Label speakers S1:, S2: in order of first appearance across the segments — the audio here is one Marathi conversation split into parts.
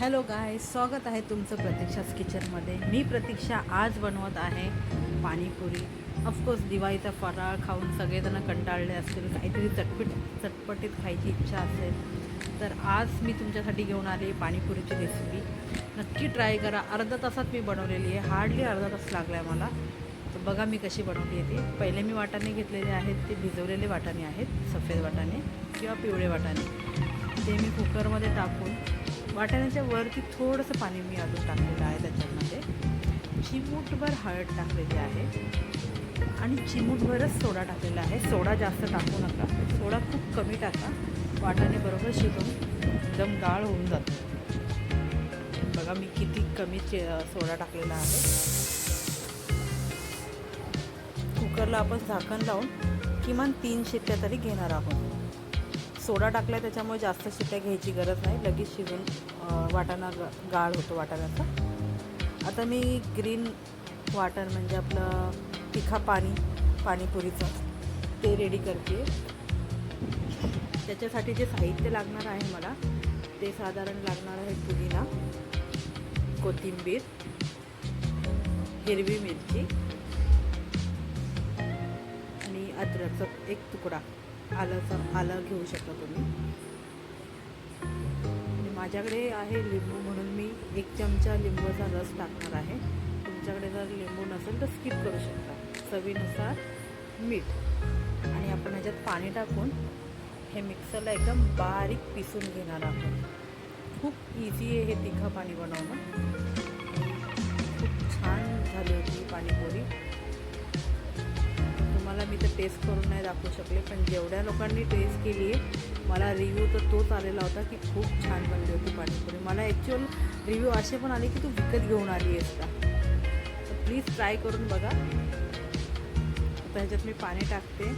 S1: हॅलो गाय स्वागत आहे तुमचं प्रतीक्षाच किचनमध्ये मी प्रतीक्षा आज बनवत आहे पाणीपुरी. ऑफकोर्स दिवाळीचा फराळ खाऊन सगळेजण कंटाळले असतील. काहीतरी चटपट चटपटीत खायची इच्छा असेल. तर आज मी तुमच्यासाठी घेऊन आली पाणीपुरीची रेसिपी नक्की ट्राय करा. अर्धा तासात मी बनवलेली आहे. हार्डली अर्धा तास लागला आहे मला. तर बघा मी कशी बनवली आहे ती. पहिले मी वाटाणे घेतलेले आहेत. ते भिजवलेले वाटाणे आहेत. सफेद वाटाणे किंवा पिवळे वाटाणे. ते मी कुकरमध्ये टाकून वाटाण्याच्या वरती थोडंसं पाणी मी अजून टाकलेलं आहे त्याच्यामध्ये. चिमूटभर हळद टाकलेली आहे. आणि चिमूटभरच सोडा टाकलेला आहे. सोडा जास्त टाकू नका. सोडा खूप कमी टाका. वाटाणे बरोबर शिजून एकदम गाळ होऊन जातो. बघा मी किती कमी चे सोडा टाकलेला आहे. कुकरला आपण झाकण लावून किमान तीन शिट्ट्या तरी घेणार आहोत. सोडा टाकला त्याच्यामुळे जास्त शिट्ट्या घ्यायची गरज नाही. लगेच शिजून वाटाणा ग गाळ होतो वाटाण्याचा. आता मी ग्रीन वाटण म्हणजे आपलं तिखा पाणी पाणीपुरीचं ते रेडी करते. त्याच्यासाठी जे साहित्य लागणार आहे मला ते साधारण लागणार आहे पुदिना कोथिंबीर हिरवी मिरची आणि अद्रकचा एक तुकडा. आलंचा आलं घेऊ शकता तुम्ही. माझ्याकडे आहे लिंबू म्हणून मी एक चमचा लिंबूचा रस टाकणार आहे. तुमच्याकडे जर लिंबू नसेल तर स्किप करू शकता. चवीनुसार मीठ. आणि आपण ह्याच्यात पाणी टाकून हे मिक्सरला एकदम बारीक पिसून घेणार आहोत. खूप इझी आहे हे तिखा पाणी बनवणं. खूप छान झाली होती पाणीपुरी. तुम्हाला मी तर टेस्ट करून नाही दाखवू शकले पण जेवढ्या लोकांनी टेस्ट केली आहे मला रिव्ह्यू तर तोच आलेला होता की खूप छान बनली होती पाणीपुरी. मला ॲक्च्युअल रिव्ह्यू असे पण आले की तू विकत घेऊन आली आहेस का? तर प्लीज ट्राय करून बघा. आता ह्याच्यात मी पाणी टाकते.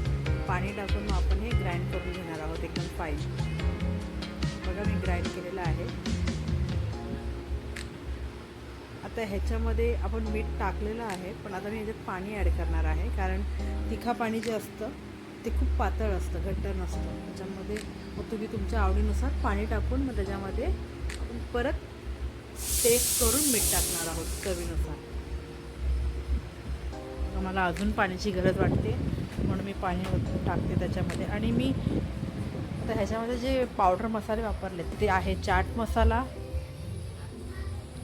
S1: पाणी टाकून मग आपण हे ग्राइंड करून घेणार आहोत एकदम फाईन बघा मी ग्राइंड केलेलं आहे. आता ह्याच्यामध्ये आपण मीठ टाकलेलं आहे पण आता मी ह्याच्यात पाणी ॲड करणार आहे कारण तिखा पाणी जे असतं ते खूप पातळ असतं घट्ट नसतं. त्याच्यामध्ये मग तुम्ही तुमच्या आवडीनुसार पाणी टाकून मग त्याच्यामध्ये आपण परत टेस्ट करून मीठ टाकणार आहोत चवीनुसार. मला अजून पाण्याची गरज वाटते म्हणून मी पाणी टाकते त्याच्यामध्ये. आणि मी आता ह्याच्यामध्ये जे पावडर मसाले वापरले ते आहे चाट मसाला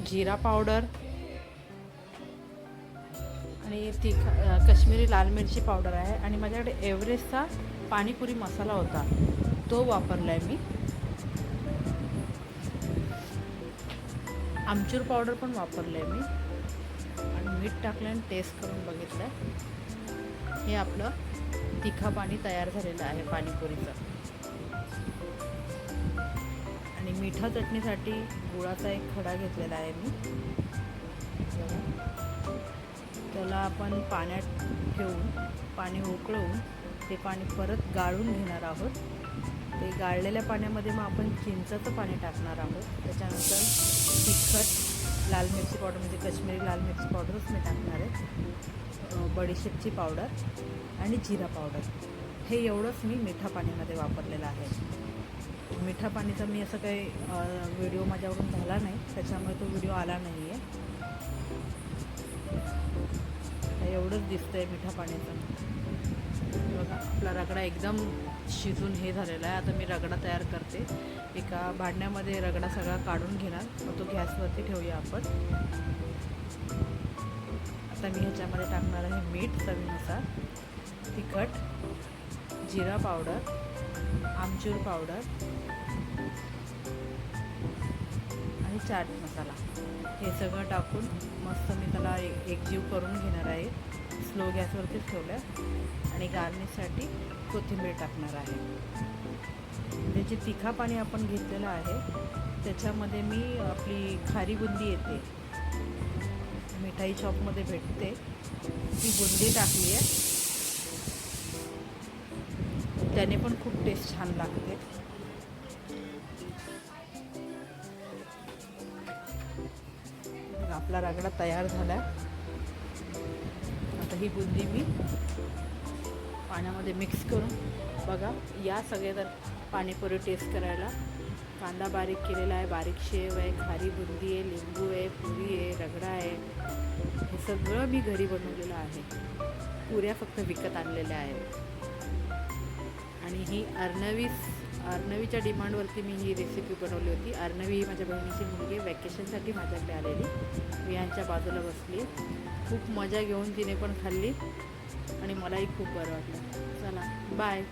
S1: जिरा पावडर आणि तिखा कश्मीरी लाल मिरची पावडर आहे आणि माझ्याकडे एव्हरेस्टचा पाणीपुरी मसाला होता. तो वापरला आहे मी. आमचूर पावडर पण वापरलं आहे मी. आणि मीठ टाकलं आणि टेस्ट करून बघितलं हे आपलं तिखा पाणी तयार झालेलं आहे पाणीपुरीचं. आणि मिठा चटणीसाठी गुळाचा एक खडा घेतलेला आहे मी. त्याला आपण पाण्यात ठेवून पाणी उकळवून ते पाणी परत गाळून घेणार आहोत. ते गाळलेल्या पाण्यामध्ये मग आपण चिंचाचं पाणी टाकणार आहोत. त्याच्यानंतर तिखट लाल मिरची पावडर म्हणजे कश्मीरी लाल मिरची पावडरच मी टाकणार आहे. बडीशेपची पावडर आणि जिरा पावडर. हे एवढंच मी मिठा पाण्यामध्ये वापरलेलं आहे. मिठा पाणीचा मी असं काही व्हिडिओ माझ्याकडून झाला नाही. त्याच्यामुळे तो व्हिडिओ आला नाही आहे एवढंच दिसतं आहे मिठा पाण्याचं. बघा आपला रगडा एकदम शिजून हे झालेला आहे. आता मी रगडा तयार करते. एका भांड्यामध्ये रगडा सगळा काढून घेणार. मग तो गॅसवरती ठेवूया आपण. आता मी ह्याच्यामध्ये टाकणार आहे मीठ चवीनुसार. तिखट जिरा पावडर आमचूर पावडर चाट मसाला. हे सगळं टाकून मस्त मी त्याला एकजीव करून घेणार आहे. स्लो गॅसवरतीच ठेवलं आणि गार्निशसाठी कोथिंबीर टाकणार आहे. त्याची तिखा पाणी आपण घेतलेलं आहे त्याच्यामध्ये मी आपली खारी बुंदी येते. मिठाई शॉपमध्ये भेटते. ती बुंदी टाकली आहे. त्याने पण खूप टेस्ट छान लागते. आपला रगडा तयार झाला आता ही बुंदी मी पाण्यामध्ये मिक्स करून बघा या सगळ्या जर पाणीपुरी टेस्ट करायला. कांदा बारीक केलेला आहे बारीक शेव आहे खारी बुंदी आहे लिंबू आहे पुरी आहे रगडा आहे. हे सगळं मी घरी बनवलेलं आहे. पुऱ्या फक्त विकत आणलेल्या आहेत. आणि ही अर्णवीस अर्नवीच्या डिमांडवरती मी ही रेसिपी बनवली होती. अर्नवी ही माझ्या बहिणीची मुलगी वॅकेशनसाठी माझ्याकडे आलेली. मी यांच्या बाजूला बसली. खूप मजा घेऊन तिने पण खाल्ली आणि मलाही खूप बरं वाटलं. चला बाय